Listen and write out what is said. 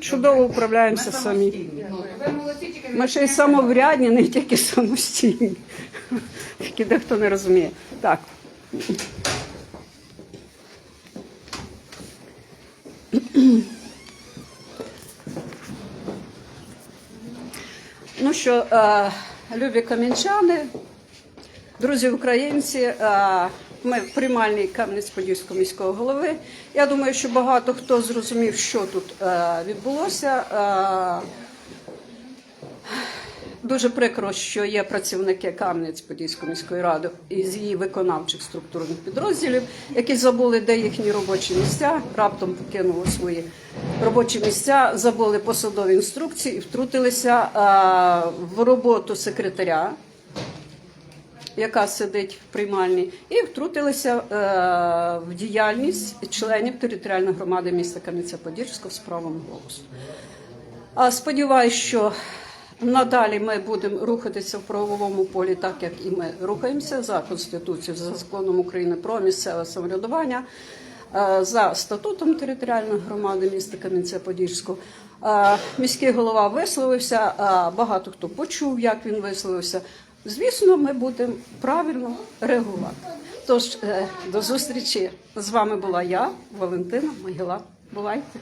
чудово управляємося самі. Ми ще й самоврядні, не тільки самостійні. Тільки дехто не розуміє. Так. Ну що, е, любі кам'янчани, друзі українці, е, ми в приймальній Кам'янець-Подільського міського голови. Я думаю, що багато хто зрозумів, що тут е, відбулося. Е, Дуже прикро, що є працівники Кам'янець-Подільської міської ради із її виконавчих структурних підрозділів, які забули, де їхні робочі місця, раптом покинули свої робочі місця, забули посадові інструкції і втрутилися е, в роботу секретаря, яка сидить в приймальні, і втрутилися е, в діяльність членів територіальної громади міста Кам'янця-Подільського з правом голосу. А сподіваюся, що надалі ми будемо рухатися в правовому полі, так як і ми рухаємося за конституцією, за законом України про місцеве самоврядування, е, за статутом територіальної громади міста Кам'янця-Подільського. Е, Міський голова висловився, багато хто почув, як він висловився. Звісно, ми будемо правильно реагувати. Тож е, до зустрічі з вами була я, Валентина Могила. Бувайте.